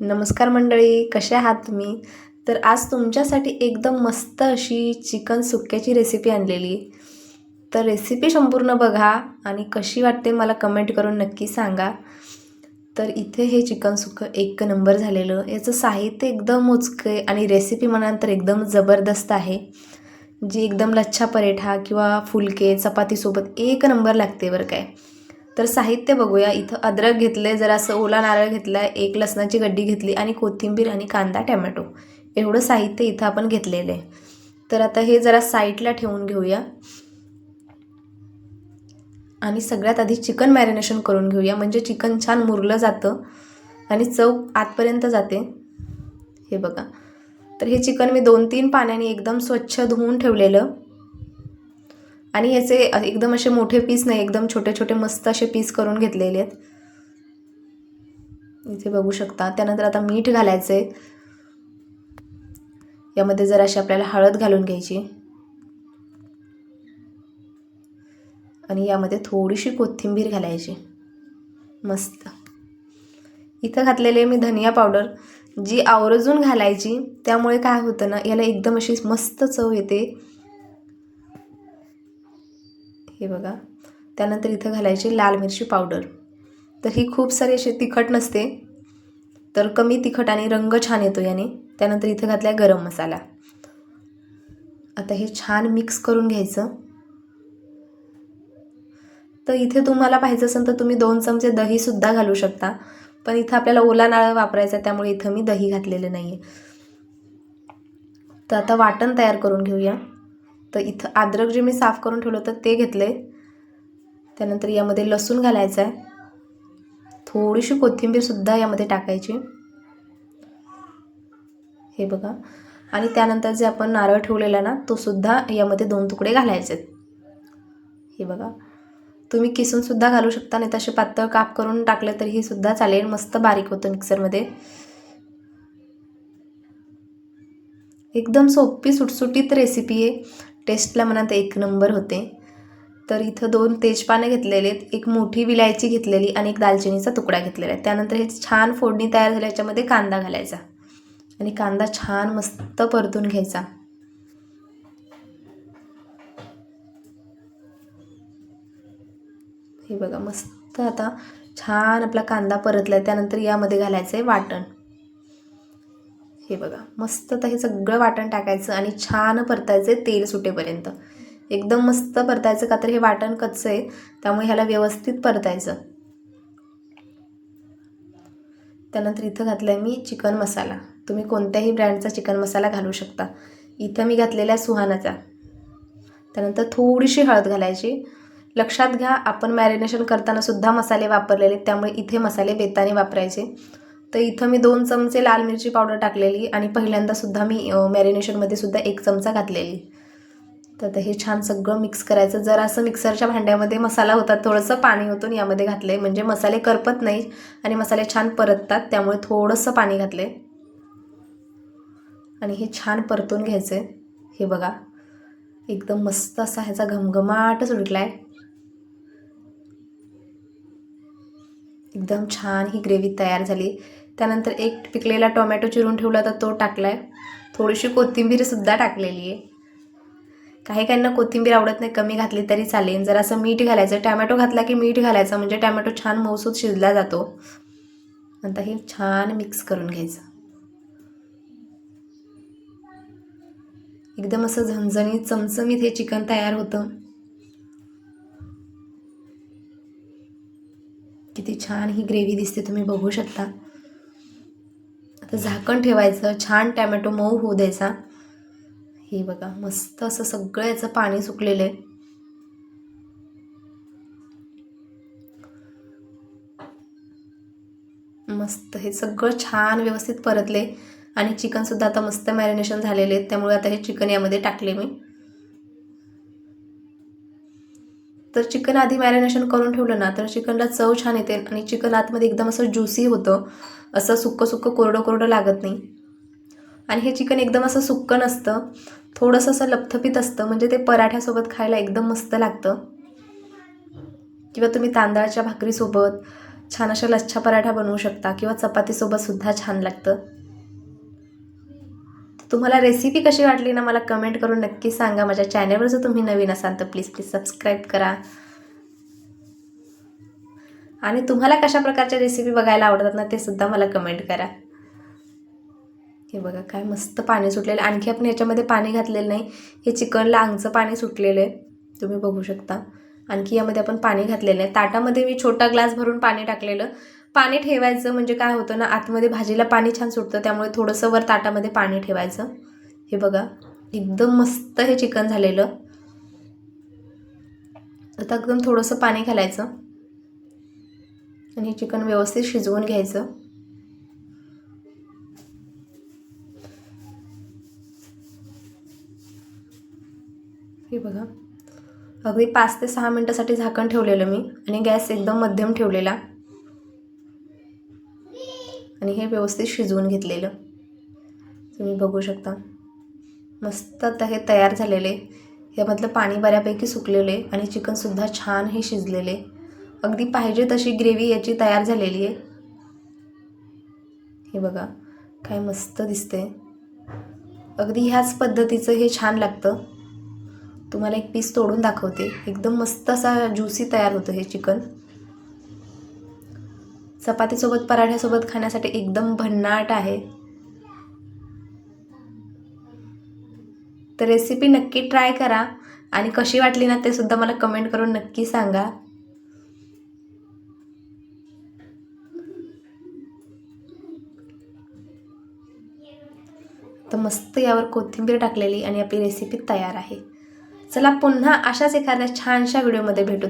नमस्कार मंडळी कसे आहात तुम्ही? तर आज तुमच्यासाठी एकदम मस्त अशी चिकन सुक्याची रेसिपी आणलेली. तर रेसिपी संपूर्ण बघा आणि कशी वाटते मला कमेंट करून नक्की सांगा. तर इथे हे चिकन सुक्कं एक नंबर झालेलं. याचं साहित्य एकदम मोजके आणि रेसिपी म्हणाल तर एकदम जबरदस्त आहे. जी एकदम लच्छा परेठा किंवा फुलके चपातीसोबत एक नंबर लागते बरं काय. तर साहित्य बघूया. इथं अद्रक घेतलं आहे जरासं ओला नारळ घेतला आहे एक लसणाची गड्डी घेतली आणि कोथिंबीर आणि कांदा टॅमॅटो. एवढं साहित्य इथं आपण घेतलेलं आहे. तर आता हे जरा साईडला ठेवून घेऊया. आणि सगळ्यात आधी चिकन मॅरिनेशन करून घेऊया. म्हणजे चिकन छान मुरलं जातं आणि चव आतपर्यंत जाते. हे बघा. तर हे चिकन मी दोन तीन पाण्याने एकदम स्वच्छ धुवून ठेवलेलं. आणि याचे एकदम असे मोठे पीस नाही एकदम छोटे छोटे मस्त असे पीस करून घेतलेले आहेत. इथे बघू शकता. त्यानंतर आता मीठ घालायचं आहे यामध्ये जराशी आपल्याला हळद घालून घ्यायची. आणि यामध्ये थोडीशी कोथिंबीर घालायची. मस्त. इथं घातलेले मी धनिया पावडर. जी आवर्जून घालायची त्यामुळे काय होतं ना याला एकदम अशी मस्त चव येते. हे बघा. त्यानंतर इथं घालायची लाल मिरची पावडर. तर ही खूप सारी अशी तिखट नसते तर कमी तिखट आणि रंग छान येतो याने. त्यानंतर इथं घातला गरम मसाला. आता हे छान मिक्स करून घ्यायचं. तर इथे तुम्हाला पाहिजे असेल तर तुम्ही दोन चमचे दहीसुद्धा घालू शकता पण इथं आपल्याला ओला नारळ वापरायचा त्यामुळे इथं मी दही घातलेलं नाही आहे तर आता वाटण तयार करून घेऊया. तर इथं अद्रक जे मी साफ करून ठेवलं होतं ते घेतले त्यानंतर यामध्ये लसूण घालायचं आहे थोडीशी कोथिंबीरसुद्धा यामध्ये टाकायची. हे बघा. आणि त्यानंतर जे आपण नारळ ठेवलेला ना तो सुद्धा यामध्ये दोन तुकडे घालायचे. आहेत हे बघा. तुम्ही किसूनसुद्धा घालू शकता नाही तसे पातळ काप करून टाकले तरीही सुद्धा चालेल. मस्त बारीक होतं मिक्सरमध्ये. एकदम सोपी सुटसुटीत रेसिपी आहे. टेस्टला म्हणा एक नंबर होते. तर इथं दोन तेजपानं घेतलेले आहेत एक मोठी विलायची घेतलेली आणि एक दालचिनीचा तुकडा घेतलेला आहे. त्यानंतर हे छान फोडणी तयार झाल्या याच्यामध्ये कांदा घालायचा आणि कांदा छान मस्त परतून घ्यायचा. हे बघा मस्त आता छान आपला कांदा परतला आहे त्यानंतर यामध्ये घालायचं आहे वाटण. हे बघा मस्त तर हे सगळं वाटण टाकायचं आणि छान परतायचं आहे तेल सुटेपर्यंत. एकदम मस्त परतायचं का तर हे वाटण कच्चं आहे त्यामुळे ह्याला व्यवस्थित परतायचं. त्यानंतर इथं घातलं आहे मी चिकन मसाला. तुम्ही कोणत्याही ब्रँडचा चिकन मसाला घालू शकता. इथं मी घातलेला आहे सुहानाचा. त्यानंतर थोडीशी हळद घालायची. लक्षात घ्या आपण मॅरिनेशन करताना सुद्धा मसाले वापरलेले त्यामुळे इथे मसाले बेताने वापरायचे. तर इथं मी दोन चमचे लाल मिरची पावडर टाकलेली आणि पहिल्यांदासुद्धा मी मॅरिनेशनमध्ये सुद्धा एक चमचा घातलेली. तर हे छान सगळं मिक्स करायचं. जर असं मिक्सरच्या भांड्यामध्ये मसाला होता थोडंसं पाणी होतं यामध्ये घातले म्हणजे मसाले करपत नाही आणि मसाले छान परततात त्यामुळे थोडंसं पाणी घातले आणि हे छान परतून घ्यायचे हे बघा. एकदम मस्त असा ह्याचा घमघमाट सुटला आहे एकदम छान ही ग्रेव्ही तयार झाली. त्यानंतर एक पिकलेला टोमॅटो चिरून ठेवला तर तो टाकला आहे थोडीशी कोथिंबीरसुद्धा टाकलेली आहे. काही काहींना कोथिंबीर आवडत नाही कमी घातली तरी चालेल. जर असं मीठ घालायचं टॅमॅटो घातला की मीठ घालायचं म्हणजे टॅमॅटो छान मौसूद शिजला जातो. नंतर हे छान मिक्स करून घ्यायचं. एकदम असं झणझणीत चमचमीत हे चिकन तयार होतं. किती छान ही ग्रेव्ही दिसते तुम्ही बघू शकता. तर झाकण ठेवायचं छान टॅमॅटो मऊ होऊ द्यायचा. हे बघा मस्त असं सगळं याचं पाणी सुकलेलं आहे. मस्त हे सगळं छान व्यवस्थित परतले. आणि चिकनसुद्धा आता मस्त मॅरिनेशन झालेले आहेत त्यामुळे आता हे चिकन यामध्ये टाकले मी. तर चिकन आधी मॅरिनेशन करून ठेवलं ना तर चिकनला चव छान येते आणि चिकन आतमध्ये एकदम असं ज्युसी होतं. असं सुक्कं सुक्कं कोरडं कोरडं लागत नाही. आणि हे चिकन एकदम असं सुक्क नसतं. थोडंसं असं लपथपीत असतं म्हणजे ते पराठ्यासोबत खायला एकदम मस्त लागतं. किंवा तुम्ही तांदळाच्या भाकरीसोबत छान अशा लच्छा पराठा बनवू शकता किंवा चपातीसोबत सुद्धा छान लागतं. तुम्हाला रेसिपी कशी वाटली ना मला कमेंट करून नक्की सांगा. माझ्या चॅनलवर जर तुम्ही नवीन असाल तर प्लीज प्लीज सबस्क्राईब करा. आणि तुम्हाला कशा प्रकारच्या रेसिपी बघायला आवडतात ना ते सुद्धा मला कमेंट करा. हे बघा काय मस्त पाणी सुटलेलं. आहे. आणखी आपण याच्यामध्ये पाणी घातलेलं नाही. हे चिकनला अंगचं पाणी सुटलेलं आहे. तुम्ही बघू शकता. आणखी यामध्ये आपण पाणी घातलेलं आहे. ताटामध्ये मी छोटा ग्लास भरून पाणी टाकलेलं. पाणी ठेवायचं म्हणजे काय होतं ना आतमध्ये भाजीला पाणी छान सुटतं त्यामुळे थोडंसं वर ताटामध्ये पाणी ठेवायचं. हे बघा एकदम मस्त हे चिकन झालेलं. आता एकदम थोडंसं पाणी घालायचं. आणि हे चिकन व्यवस्थित शिजवून घ्यायचं. हे बघा. अगदी पाच ते सहा मिनटासाठी झाकण ठेवलेलं मी. आणि गॅस एकदम मध्यम ठेवलेला. आणि हे व्यवस्थित शिजवून घेतलेलं. तुम्ही बघू शकता. मस्त आता हे तयार झालेले. यामधलं पाणी बऱ्यापैकी सुकलेले आणि चिकनसुद्धा छान हे शिजलेले. अगदी पाहिजे तशी ग्रेव्ही याची तयार झालेली आहे. हे बघा काय मस्त दिसते अगदी ह्याच पद्धतीचं हे छान लागतं. तुम्हाला एक पीस तोडून दाखवते. एकदम मस्त असा ज्युसी तयार होतं हे चिकन. चपातीसोबत पराठ्यासोबत खाण्यासाठी एकदम भन्नाट आहे. तर रेसिपी नक्की ट्राय करा आणि कशी वाटली ना ते सुद्धा मला कमेंट करून नक्की सांगा. तर मस्त यावर कोथिंबीर टाकलेली आणि आपली रेसिपी तयार आहे. चला पुन्हा अशाच एखाद्या छानशा व्हिडिओमध्ये भेटू.